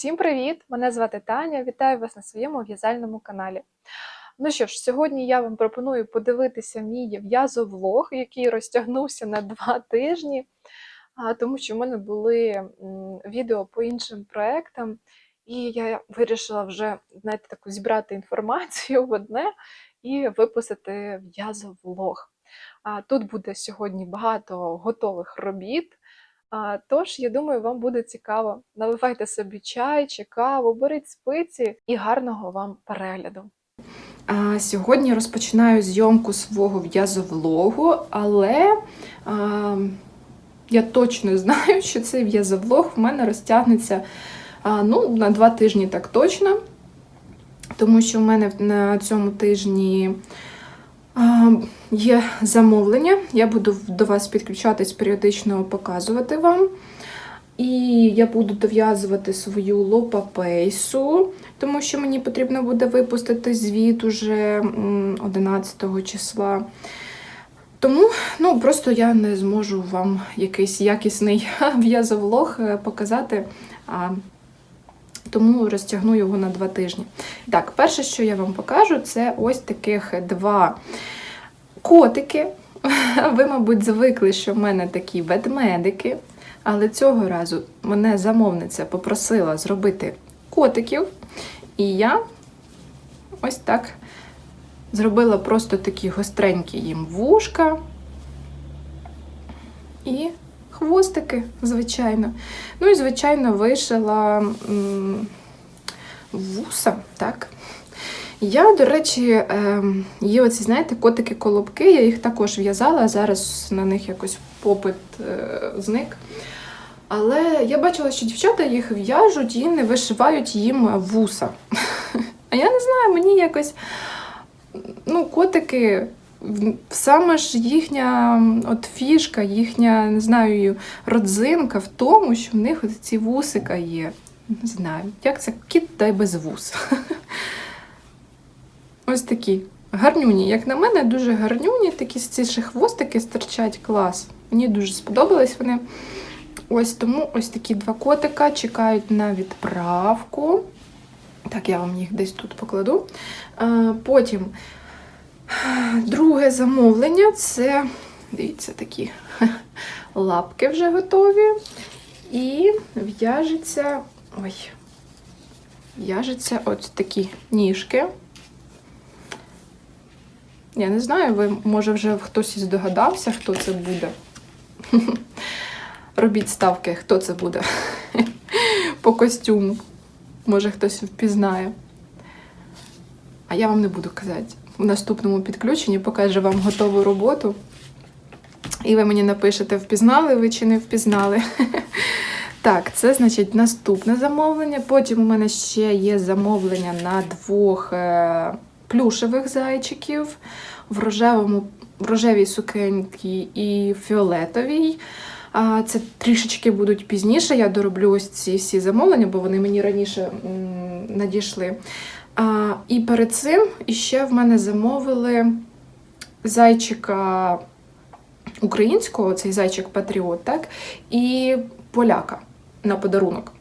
Всім привіт! Мене звати Таня. Вітаю вас на своєму в'язальному каналі. Ну що ж, сьогодні я вам пропоную подивитися мій в'язовлог, який розтягнувся на два тижні, тому що в мене були відео по іншим проектам, і я вирішила вже знаєте, таку зібрати інформацію в одне і випустити в'язовлог. Тут буде сьогодні багато готових робіт. Тож, я думаю, вам буде цікаво. Наливайте собі чай чи каву, беріть спиці і гарного вам перегляду. А, Сьогодні розпочинаю зйомку свого в'язовлогу, але а, я точно знаю, що цей в'язовлог в мене розтягнеться а, ну, на два тижні так точно. Тому що в мене на цьому тижні є замовлення. Я буду до вас підключатись періодично показувати вам. І я буду дов'язувати свою лопапейсу, тому що мені потрібно буде випустити звіт уже 11 числа. Тому ну, просто я не зможу вам якийсь якісний в'язовлог е, показати. Тому розтягну його на два тижні. Так, перше, що я вам покажу, це ось таких два котики. Ви, мабуть, звикли, що в мене такі ведмедики. Але цього разу мене замовниця попросила зробити котиків, і я ось так зробила просто такі гостренькі їм вушка і хвостики, звичайно. Ну і, звичайно, вишила вуса, так. Я, до речі, ем, є оці, знаєте, котики-колобки, я їх також в'язала, зараз на них якось попит е, зник. Але я бачила, що дівчата їх в'яжуть і не вишивають їм вуса. А я не знаю, мені якось ну, котики, саме ж їхня от фішка, їхня, не знаю, родзинка в тому, що в них от ці вусика є. Не знаю, як це кіт та й без вус. Ось такі гарнюні. Як на мене, дуже гарнюні, такі ці хвостики стирчать клас. Мені дуже сподобались вони. Ось тому ось такі два котика чекають на відправку. Так, я вам їх десь тут покладу. Потім друге замовлення це, дивіться, такі лапки вже готові. І в'яжеться. Ой, в'яжеться ось такі ніжки. Я не знаю, ви, може, вже хтось і здогадався, хто це буде. Робіть ставки, хто це буде по костюму. Може, хтось впізнає. А я вам не буду казати. В наступному підключенні покажу вам готову роботу. І ви мені напишете, впізнали ви чи не впізнали. Так, це значить наступне замовлення. Потім у мене ще є замовлення на двох е, плюшевих зайчиків в рожевому, в рожевій сукенці і фіолетовій. Це трішечки будуть пізніше. Я дороблю ось ці всі замовлення, бо вони мені раніше надійшли. А, І перед цим іще в мене замовили зайчика українського, цей зайчик Патріот, так, і поляка на подарунок.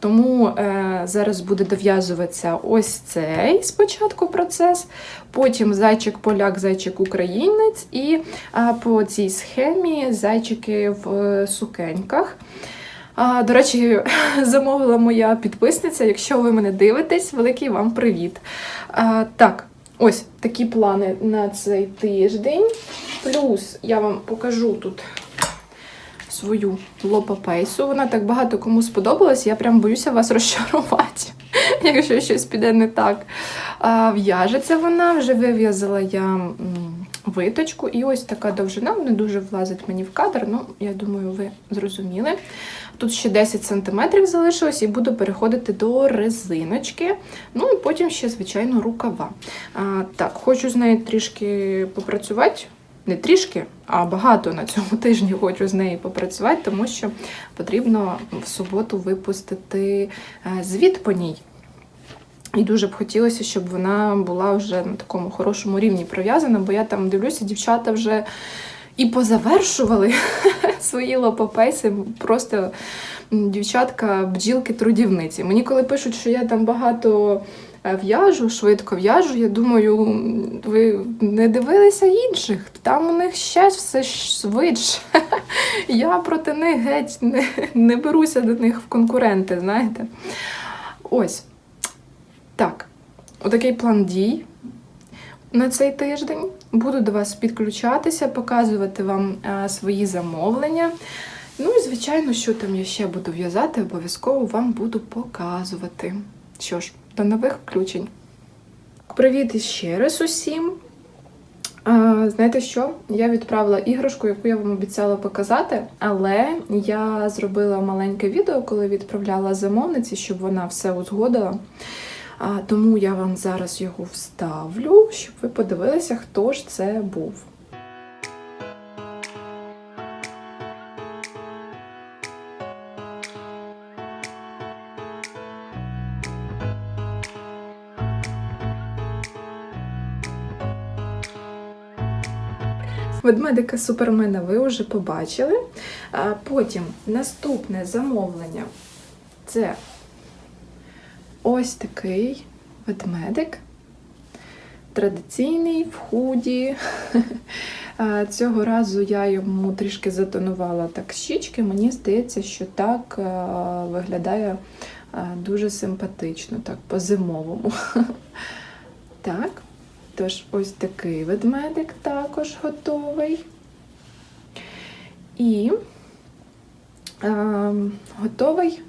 Тому е, зараз буде дов'язуватися ось цей спочатку процес, потім зайчик-поляк, зайчик-українець, і а, по цій схемі зайчики в е, сукеньках. А, до речі, замовила моя підписниця. Якщо ви мене дивитесь, великий вам привіт. А, так, ось такі плани на цей тиждень. Плюс я вам покажу тут свою лопапейсу. Вона так багато кому сподобалась, я прям боюся вас розчарувати, якщо щось піде не так. А, В'яжеться вона, вже вив'язала я виточку, і ось така довжина, не дуже влазить мені в кадр, ну, я думаю, ви зрозуміли. Тут ще 10 см залишилось, і буду переходити до резиночки. Ну і потім ще, звичайно, рукава. А, так, хочу з нею трішки попрацювати не трішки, а багато на цьому тижні хочу з нею попрацювати, тому що потрібно в суботу випустити е, звіт по ній. І дуже б хотілося, щоб вона була вже на такому хорошому рівні пров'язана, бо я там дивлюся, дівчата вже І позавершували свої лопопеси просто дівчатка бджілки-трудівниці. Мені коли пишуть, що я там багато е, в'яжу, швидко в'яжу, я думаю, ви не дивилися інших. Там у них ще все швидше. Я проти них геть не, не беруся до них в конкуренти, знаєте. Ось. Так, отакий план дій на цей тиждень. Буду до вас підключатися, показувати вам е, свої замовлення. Ну і, звичайно, що там я ще буду в'язати, обов'язково вам буду показувати. Що ж, до нових включень. Привіт іще раз усім. Знаєте що? Я відправила іграшку, яку я вам обіцяла показати, але я зробила маленьке відео, коли відправляла замовниці, щоб вона все узгодила. Тому я вам зараз його вставлю, щоб ви подивилися, хто ж це був. Ведмедика Супермена ви вже побачили. Потім наступне замовлення це ось такий ведмедик. Традиційний в худі. Цього разу я йому трішки затонувала так щічки. Мені здається, що так виглядає дуже симпатично, так по-зимовому. Так. Тож ось такий ведмедик також готовий. І е, готовий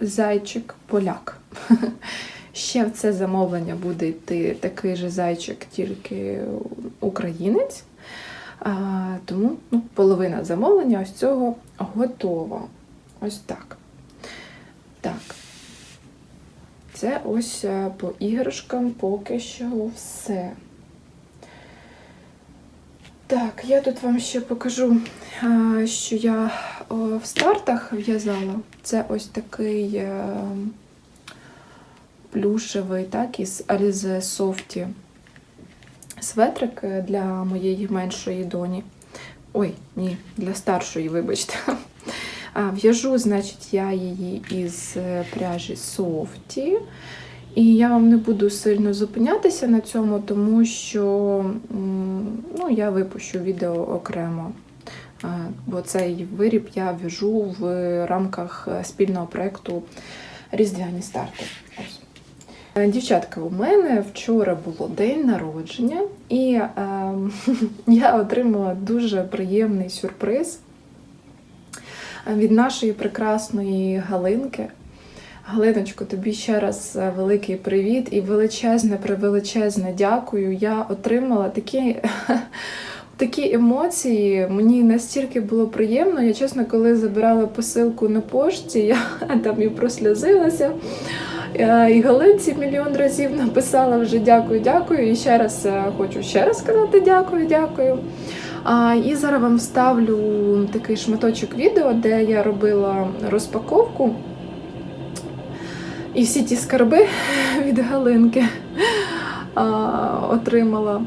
зайчик-поляк. Ще в це замовлення буде йти такий же зайчик, тільки українець. А, тому ну, половина замовлення ось цього готова. Ось так. Так. Це ось е, по іграшкам поки що все. Так, я тут вам ще покажу, що я в стартах в'язала. Це ось такий е, плюшевий, так, із Alize Softy светрик е, для моєї меншої доні. Ой, ні, для старшої, вибачте. В'яжу, значить, я її із е, пряжі Софті. І я вам не буду сильно зупинятися на цьому, тому що ну, я випущу відео окремо. Бо цей виріб я в'яжу в рамках е, спільного проєкту Різдвяні старти. Ось. Е, Дівчатка, у мене вчора було день народження, і е, я отримала дуже приємний сюрприз від нашої прекрасної Галинки. Галиночко, тобі ще раз е, великий привіт і величезне, превеличезне дякую. Я отримала такі, такі емоції. Мені настільки було приємно. Я чесно, коли забирала посилку на пошті, я там і прослязилася. Е, І Галинці мільйон разів написала вже дякую, дякую. І ще раз е, хочу ще раз сказати дякую, дякую. І зараз вам вставлю такий шматочок відео, де я робила розпаковку. І всі ті скарби від Галинки отримала.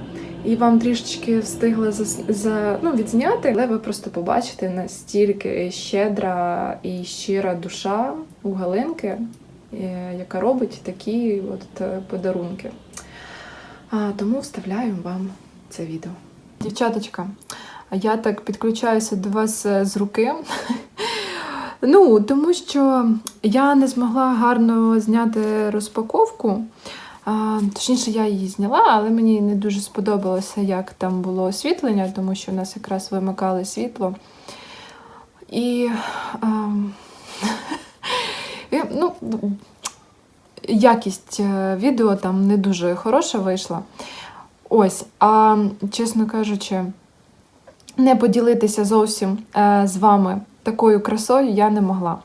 І вам трішечки встигла за, за, ну, відзняти, але ви просто побачите настільки щедра і щира душа у Галинки, яка робить такі от е, подарунки. А, тому вставляю вам це відео. Дівчаточка, я так підключаюся до вас е, з руки. Ну, тому що я не змогла гарно зняти розпаковку. А, точніше, я її зняла, але мені не дуже сподобалося, як там було освітлення, тому що в нас якраз вимикали світло. І, а, і ну, якість е, відео там не дуже хороша вийшла. Ось, а чесно кажучи, не поділитися зовсім е, з вами такою красою я не могла.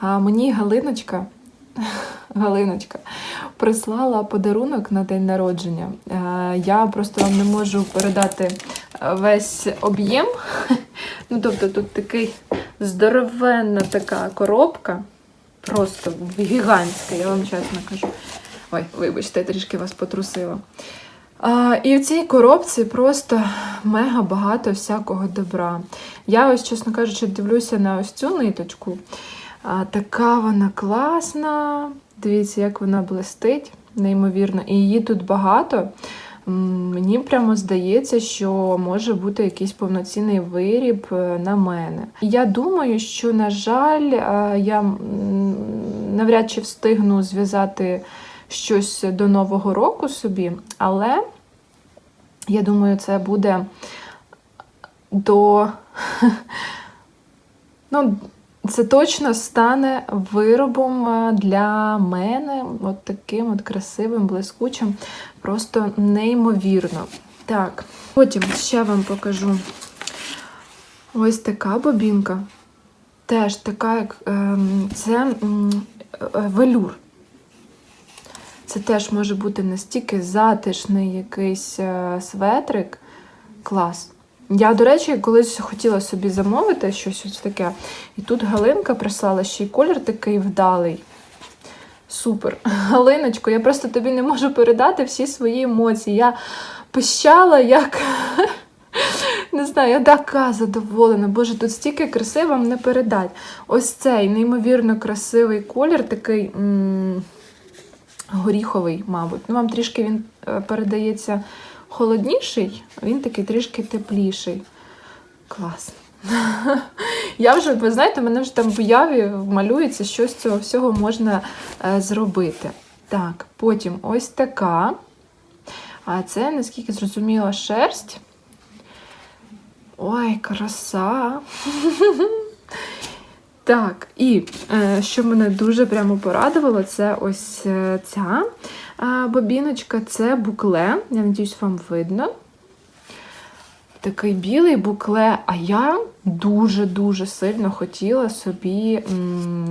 А мені Галиночка, Галиночка прислала подарунок на день народження. Е, я просто вам не можу передати весь об'єм. Ну, тобто тут такий здоровенна така коробка, просто гігантська, я вам чесно кажу. Ой, вибачте, я трішки вас потрусила. А, і в цій коробці просто мега багато всякого добра. Я ось, чесно кажучи, дивлюся на ось цю ниточку. А, така вона класна. Дивіться, як вона блистить, неймовірно. І її тут багато. Мені прямо здається, що може бути якийсь повноцінний виріб е, на мене. Я думаю, що, на жаль, е, я навряд чи встигну зв'язати щось до Нового року собі, але я думаю, це буде до. Ну, це точно стане виробом е, для мене, от таким от красивим, блискучим, просто неймовірно. Так, потім ще вам покажу ось така бобінка. Теж така, як ем, це е, велюр. Це теж може бути настільки затишний якийсь е, светрик. Клас. Я, до речі, колись хотіла собі замовити щось ось таке. І тут Галинка прислала ще й колір такий вдалий. Супер. Галиночко, я просто тобі не можу передати всі свої емоції. Я пищала, як. Не знаю, я така задоволена. Боже, тут стільки краси вам не передать. Ось цей неймовірно красивий колір, такий м- горіховий, мабуть. Ну, вам трішки він е, передається холодніший, а він такий трішки тепліший. Клас. Я вже, ви знаєте, мене вже там в уяві малюється, що з цього всього можна е, зробити. Так, потім ось така. А це, наскільки зрозуміла, шерсть. Ой, краса. Так, і е, що мене дуже прямо порадувало, це ось е, ця бобіночка, це букле. Я надіюсь, вам видно. Такий білий букле, а я дуже-дуже сильно хотіла собі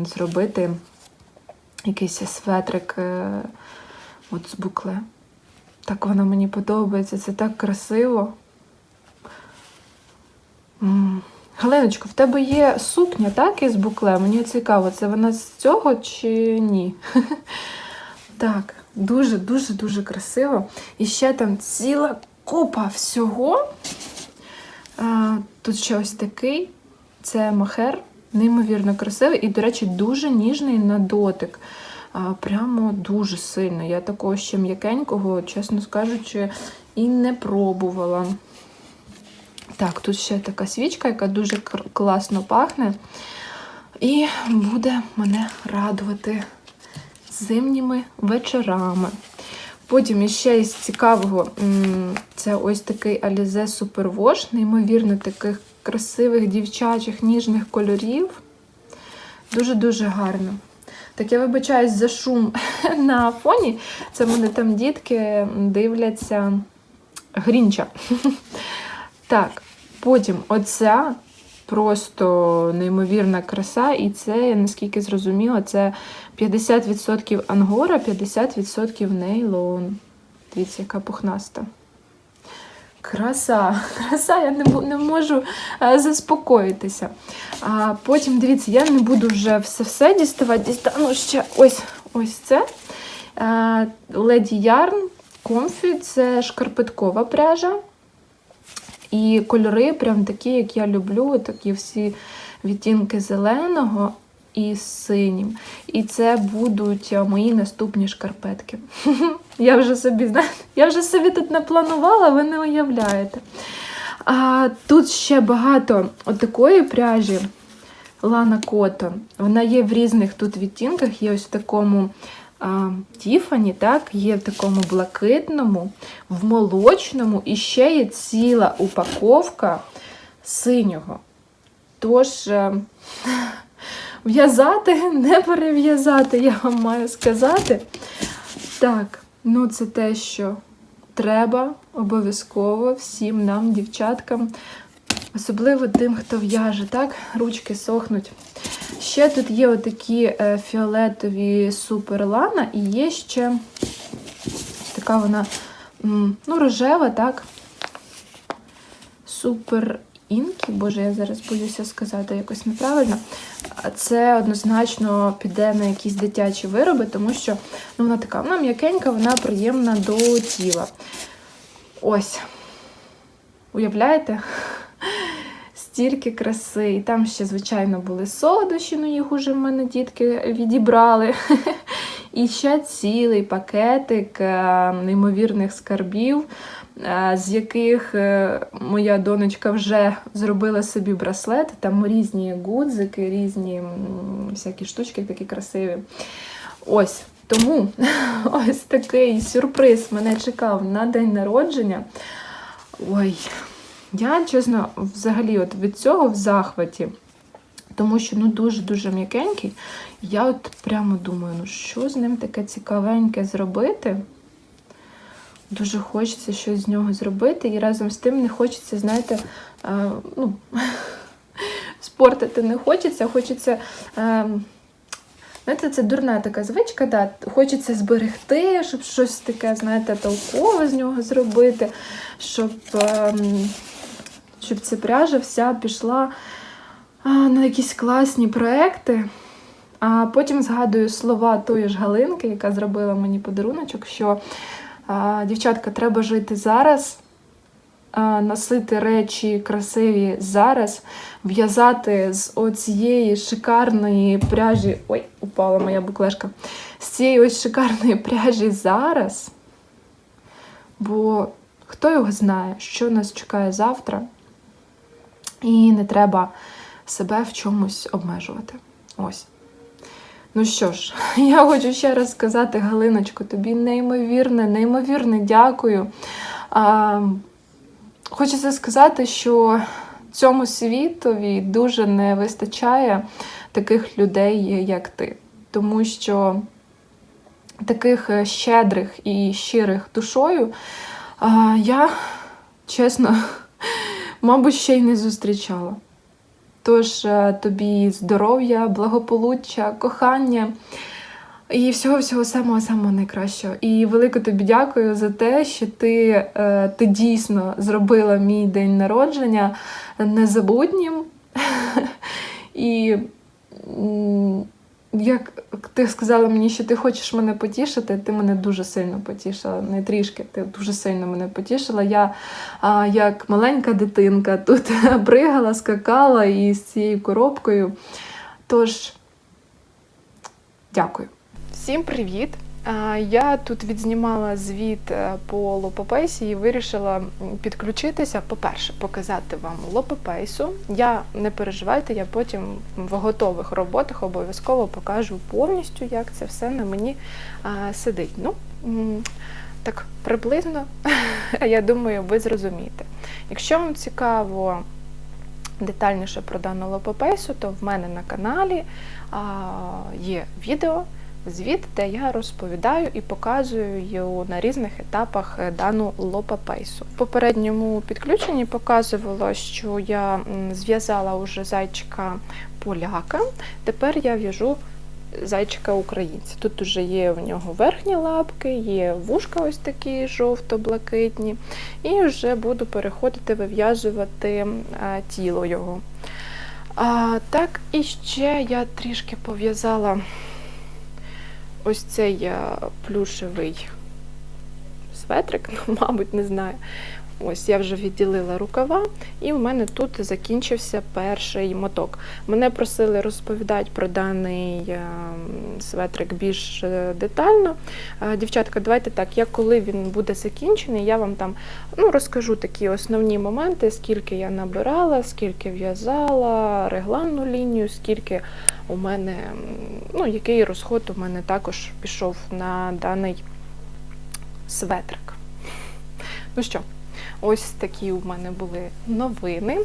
зробити якийсь светрик е, от з букле. Так вона мені подобається, це так красиво. М. Галиночко, в тебе є сукня, так, із букле? Мені цікаво, це вона з цього чи ні? Так, дуже-дуже дуже красиво. І ще там ціла купа всього. Тут ще ось такий. Це мохер, неймовірно красивий і, до речі, дуже ніжний на дотик. Прямо дуже сильно. Я такого ще м'якенького, чесно скажучи, і не пробувала. Так, тут ще така свічка, яка дуже класно пахне. І буде мене радувати зимніми вечорами. Потім іще із цікавого, це ось такий Alize Superwash, неймовірно таких красивих дівчачих ніжних кольорів. Дуже-дуже гарно. Так я вибачаюсь за шум на фоні. Це мене там дітки дивляться Грінча. Так, потім оця просто неймовірна краса, і це, наскільки зрозуміла, це 50% ангора, 50% нейлон. Дивіться, яка пухнаста. Краса, краса, я не, не можу е, заспокоїтися. А потім, дивіться, я не буду вже все-все діставати. Дістану ще ось, ось це. Е, Леді Ярн Comfy, це шкарпеткова пряжа. І кольори прям такі, як я люблю, такі всі відтінки зеленого і синім. І це будуть мої наступні шкарпетки. Я вже собі, знаєте, я вже собі тут напланувала, ви не уявляєте. А тут ще багато отакої пряжі Лана Cotton. Вона є в різних тут відтінках, є ось в такому Тіфані, так, є в такому блакитному, в молочному і ще є ціла упаковка синього. Тож, е, в'язати, не перев'язати, я вам маю сказати. Так, ну це те, що треба обов'язково всім нам, дівчаткам, особливо тим, хто в'яже, так, ручки сохнуть. Ще тут є отакі е, фіолетові суперлана, і є ще така вона ну, рожева, так. Супер інкі, боже, я зараз боюся сказати якось неправильно. Це однозначно піде на якісь дитячі вироби, тому що ну, вона така, вона м'якенька, вона приємна до тіла. Ось. Уявляєте? Стільки краси. І там ще, звичайно, були солодощі, ну їх уже в мене дітки відібрали. І ще цілий пакетик е, неймовірних скарбів, е, з яких е, моя донечка вже зробила собі браслет. Там різні гудзики, різні всякі штучки такі красиві. Ось. Тому ось такий сюрприз мене чекав на день народження. Ой, я, чесно, взагалі от від цього в захваті, тому що ну дуже-дуже м'якенький. Я от прямо думаю, ну що з ним таке цікавеньке зробити? Дуже хочеться щось з нього зробити, і разом з тим не хочеться, знаєте, е, ну, спортити не хочеться, хочеться. Е, Знаєте, це дурна така звичка, да. хочеться зберегти, щоб щось таке, знаєте, толкове з нього зробити, щоб, ем, щоб ця пряжа вся пішла на якісь класні проекти. А потім згадую слова тої ж Галинки, яка зробила мені подаруночок, що дівчатка, треба жити зараз, носити речі красиві зараз, в'язати з оцієї шикарної пряжі. Ой, упала моя буклешка. З цієї ось шикарної пряжі зараз. Бо хто його знає, що нас чекає завтра, і не треба себе в чомусь обмежувати. Ось. Ну що ж, я хочу ще раз сказати, Галиночко, тобі неймовірне, неймовірне дякую. А, хочеться сказати, що цьому світові дуже не вистачає таких людей, як ти. Тому що таких щедрих і щирих душою а, я, чесно, мабуть, ще й не зустрічала. Тож е, тобі здоров'я, благополуччя, кохання і всього-всього самого-самого найкращого. І велике тобі дякую за те, що ти, е, ти дійсно зробила мій день народження незабутнім. І як ти сказала мені, що ти хочеш мене потішити, ти мене дуже сильно потішила. Не трішки, ти дуже сильно мене потішила. Я, а, як маленька дитинка, тут бригала, скакала із цією коробкою. Тож, дякую. Всім привіт! Я тут відзнімала звіт е, по лопопейсі і вирішила підключитися. По-перше, показати вам лопопейсу. Я не переживайте, я потім в готових роботах обов'язково покажу повністю, як це все на мені сидить. Ну, так приблизно, я думаю, ви зрозумієте. Якщо вам цікаво детальніше про дану лопопейсу, то в мене на каналі є відео звіт, де я розповідаю і показую на різних етапах е, дану лопапейсу. В попередньому підключенні показувала, що я зв'язала уже зайчика поляка. Тепер я в'яжу зайчика українця. Тут вже є в нього верхні лапки, є вушка ось такі жовто-блакитні, і вже буду переходити вив'язувати е, тіло його. А, так, і ще я трішки пов'язала ось цей е, плюшевий светрик, мабуть, не знаю. Ось я вже відділила рукава, і у мене тут закінчився перший моток. Мене просили розповідати про даний е, светрик більш е, детально. Дівчатка, давайте так, я коли він буде закінчений, я вам там ну, розкажу такі основні моменти, скільки я набирала, скільки в'язала, регланну лінію, скільки у мене, ну, який розход у мене також пішов на даний светрик. Ну що, ось такі у мене були новини.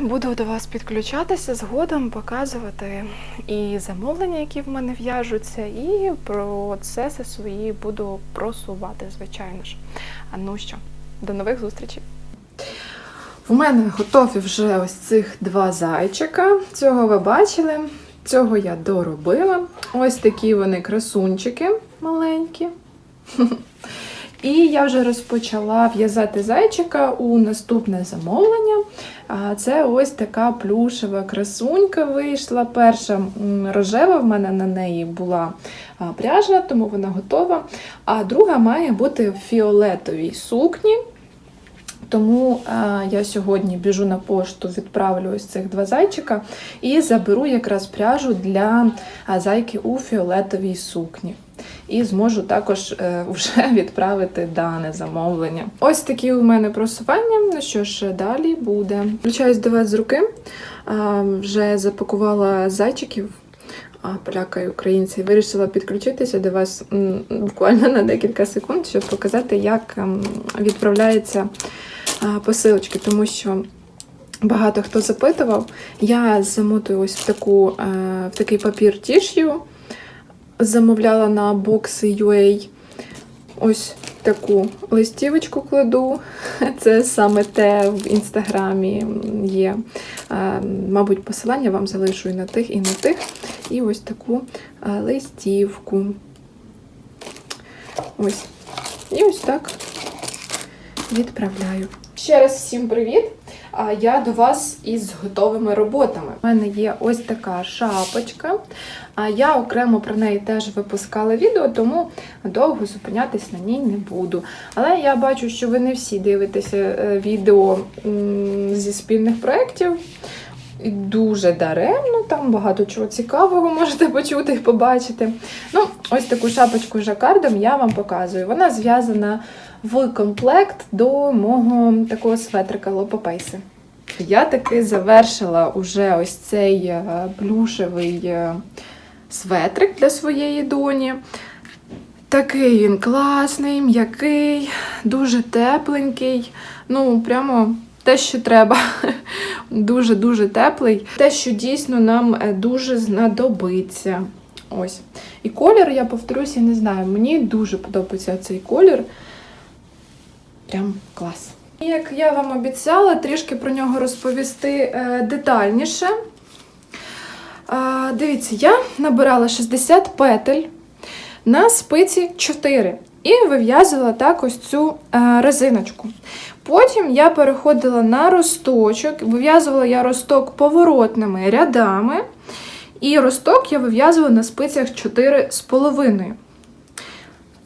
Буду до вас підключатися згодом, показувати і замовлення, які в мене в'яжуться, і процеси свої буду просувати, звичайно ж. А ну що, до нових зустрічей! У мене готові вже ось цих два зайчика. Цього ви бачили. Цього я доробила. Ось такі вони красунчики маленькі. І я вже розпочала в'язати зайчика у наступне замовлення. Це ось така плюшева красунька вийшла. Перша рожева в мене на неї була пряжа, тому вона готова. А друга має бути в фіолетовій сукні. Тому я сьогодні біжу на пошту, відправлю ось цих два зайчика і заберу якраз пряжу для зайки у фіолетовій сукні. І зможу також е, вже відправити дане замовлення. Ось такі у мене просування. Ну що ж, далі буде. Включаюсь до вас з руки. Вже запакувала зайчиків. А, поляка і українці вирішила підключитися до вас буквально на декілька секунд, щоб показати, як ем, відправляється а, посилочки, тому що багато хто запитував. Я замотую ось в таку е, в такий папір тіш'ю, замовляла на бокси UA. Ось таку листівочку кладу. Це саме те в інстаграмі є. Е, Мабуть, посилання вам залишу і на тих, і на тих. І ось таку е, листівку. Ось. І ось так відправляю. Ще раз всім привіт! Я до вас із готовими роботами. У мене є ось така шапочка. А я окремо про неї теж випускала відео, тому довго зупинятись на ній не буду. Але я бачу, що ви не всі дивитеся е, відео зі спільних проєктів. І дуже даремно, там багато чого цікавого можете почути і побачити. Ну, ось таку шапочку жакардом я вам показую. Вона зв'язана в комплект до мого такого светрика лопопейси. Я таки завершила уже ось цей е, плюшевий е, светрик для своєї доні. Такий він класний, м'який, дуже тепленький. Ну, прямо те, що треба. Дуже-дуже теплий. Те, що дійсно нам е, дуже знадобиться. Ось. І колір, я повторюсь, я не знаю. Мені дуже подобається цей колір. Прям клас. І як я вам обіцяла, трішки про нього розповісти е, детальніше. Е, дивіться, я набирала 60 петель на спиці 4 і вив'язувала так ось цю резиночку. Потім я переходила на росточок, вив'язувала я росток поворотними рядами, і росток я вив'язувала на спицях 4,5.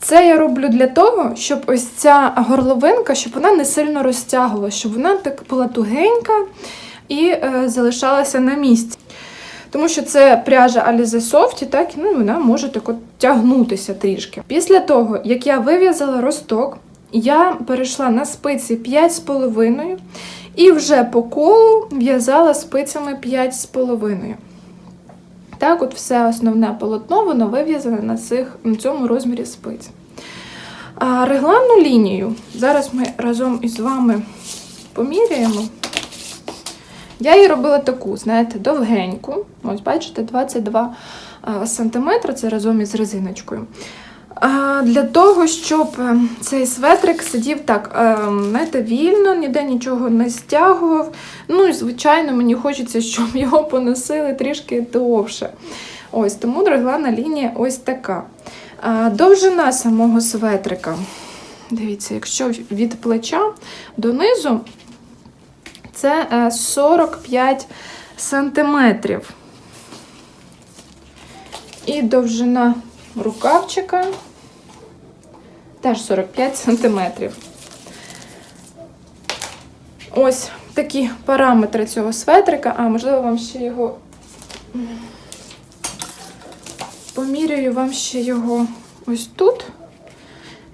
Це я роблю для того, щоб ось ця горловинка, щоб вона не сильно розтягувалася, щоб вона так була тугенька і е, залишалася на місці. Тому що це пряжа Alize Soft, так, ну, вона може так от тягнутися трішки. Після того, як я вив'язала росток, я перейшла на спиці 5,5 і вже по колу в'язала спицями 5,5. Так, от все основне полотно, воно вив'язане на, цих, на цьому розмірі спиць. А регланну лінію, зараз ми разом із вами поміряємо. Я її робила таку, знаєте, довгеньку. Ось, бачите, 22 см, це разом із резиночкою. Для того, щоб е, цей светрик сидів так, е, знаєте, вільно, ніде нічого не стягував. Ну і, звичайно, мені хочеться, щоб його поносили трішки довше. Ось, тому реглана лінія ось така. Довжина самого светрика. Дивіться, якщо від плеча донизу, це е, 45 сантиметрів. І довжина рукавчика теж 45 сантиметрів. Ось такі параметри цього светрика. А, можливо, вам ще його поміряю вам ще його ось тут.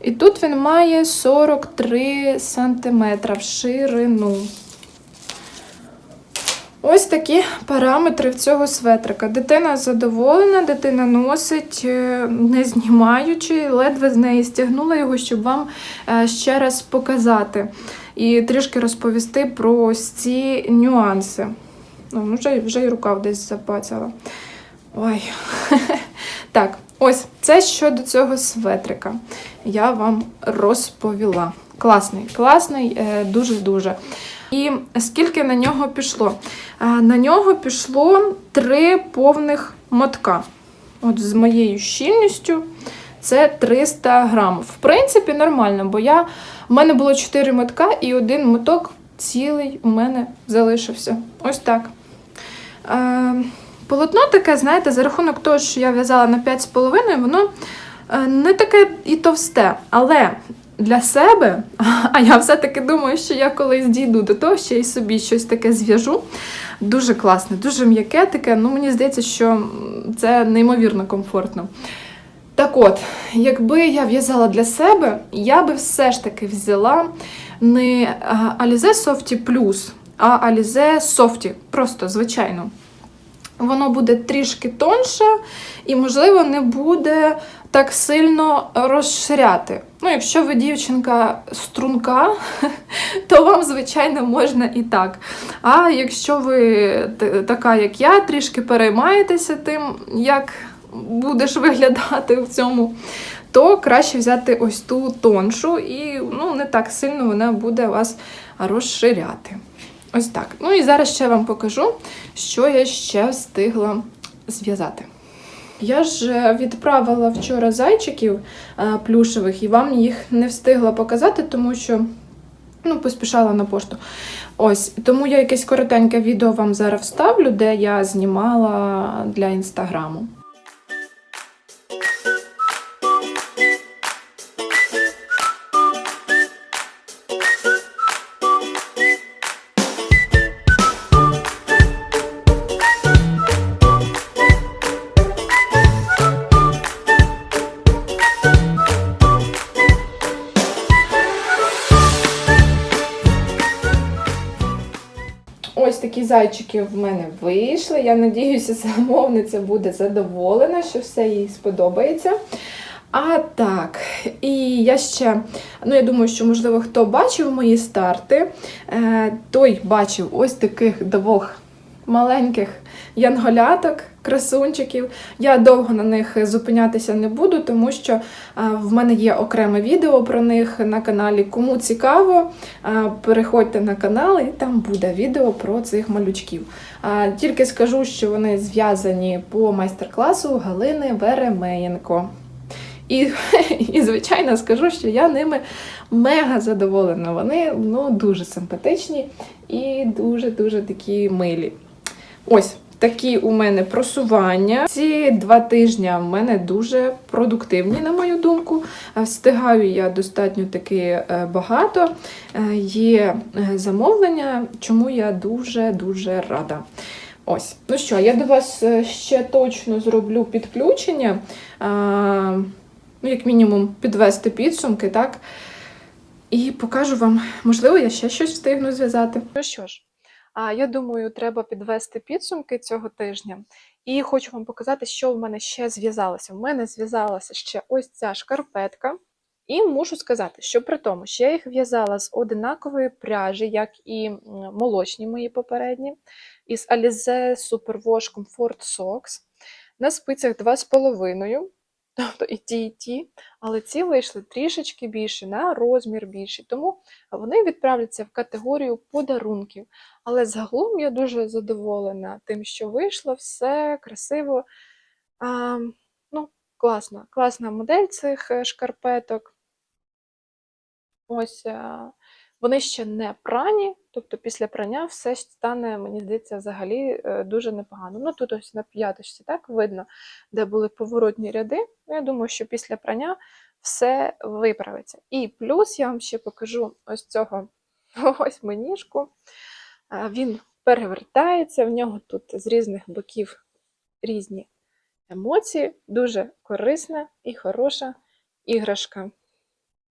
І тут він має 43 сантиметра в ширину. Ось такі параметри в цього светрика. Дитина задоволена, дитина носить, е, не знімаючи, ледве з неї стягнула його, щоб вам е, ще раз показати і трішки розповісти про ось ці нюанси. Ну, вже, вже й рукав десь запацяла. Ой. Так, ось це щодо цього светрика. Я вам розповіла. Класний, класний, е, дуже-дуже. І скільки на нього пішло? На нього пішло три повних мотка. От з моєю щільністю це 300 грамів. В принципі, нормально, бо я, в мене було 4 мотка і один моток цілий у мене залишився. Ось так. Е, полотно таке, знаєте, за рахунок того, що я в'язала на 5,5, воно е, не таке і товсте. Але для себе, а я все-таки думаю, що я колись дійду до того, що я й собі щось таке зв'яжу. Дуже класне, дуже м'яке таке. Ну, мені здається, що це неймовірно комфортно. Так от, якби я в'язала для себе, я би все ж таки взяла не Alize Softy Plus, а Alize Softy, просто звичайно. Воно буде трішки тонше і, можливо, не буде так сильно розширяти. Ну, якщо ви дівчинка струнка, то вам, звичайно, можна і так. А якщо ви така, як я, трішки переймаєтеся тим, як будеш виглядати в цьому, то краще взяти ось ту тоншу, і ну, не так сильно вона буде вас розширяти. Ось так. Ну і зараз ще вам покажу, що я ще встигла зв'язати. Я ж е, відправила вчора зайчиків е, плюшевих і вам їх не встигла показати, тому що ну, поспішала на пошту. Ось, тому я якесь коротеньке відео вам зараз вставлю, де я знімала для інстаграму. Зайчики в мене вийшли. Я надіюся, замовниця буде задоволена, що все їй сподобається. А так, і я ще, ну я думаю, що можливо хто бачив мої старти, е, той бачив ось таких двох маленьких янголяток, красунчиків. Я довго на них зупинятися не буду, тому що е, в мене є окреме відео про них на каналі. Кому цікаво, е, переходьте на канал, і там буде відео про цих малючків. Е, Тільки скажу, що вони зв'язані по майстер-класу Галини Веремеєнко. І, і, звичайно, скажу, що я ними мега задоволена. Вони ну, дуже симпатичні і дуже-дуже такі милі. Ось такі у мене просування. Ці два тижні в мене дуже продуктивні, на мою думку. Е, Встигаю я достатньо таки е, багато. Е, Є замовлення, чому я дуже-дуже рада. Ось, ну що, я до вас ще точно зроблю підключення. Ну, як мінімум, підвести підсумки, так? І покажу вам, можливо, я ще щось встигну зв'язати. Ну що ж, я думаю, треба підвести підсумки цього тижня. І хочу вам показати, що в мене ще зв'язалося. В мене зв'язалася ще ось ця шкарпетка. І мушу сказати, що при тому, що я їх в'язала з одинакової пряжі, як і молочні мої попередні, із Alize Superwash Comfort Socks на спицях 2,5, тобто і ті, і ті, але ці вийшли трішечки більше, на розмір більший. Тому вони відправляться в категорію подарунків. Але загалом я дуже задоволена тим, що вийшло, все красиво. А, ну, класна, класна модель цих е, шкарпеток. Ось е, вони ще не прані, тобто після прання все стане, мені здається, взагалі е, дуже непогано. Ну тут ось на п'яточці так видно, де були поворотні ряди. Ну, Я думаю, що після прання все виправиться. І плюс я вам ще покажу ось цього ось маніжку. Він перевертається, в нього тут з різних боків різні емоції. Дуже корисна і хороша іграшка.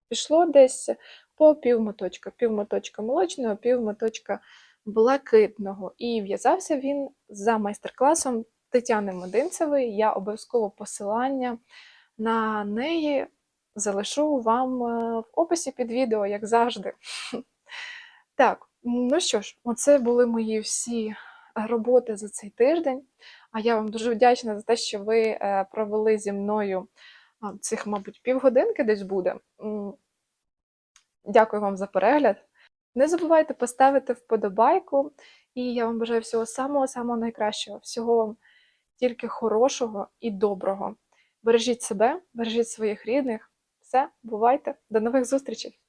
Пішло десь по півмоточка, півмоточка молочного, півмоточка блакитного. І в'язався він за майстер-класом Тетяни Мединцевої. Я обов'язково посилання на неї залишу вам е, в описі під відео, як завжди. Так, ну що ж, оце були мої всі роботи за цей тиждень. А я вам дуже вдячна за те, що ви е, провели зі мною цих, мабуть, півгодинки десь буде. Дякую вам за перегляд. Не забувайте поставити вподобайку, і я вам бажаю всього самого-самого найкращого, всього вам тільки хорошого і доброго. Бережіть себе, бережіть своїх рідних. Все, бувайте, до нових зустрічей!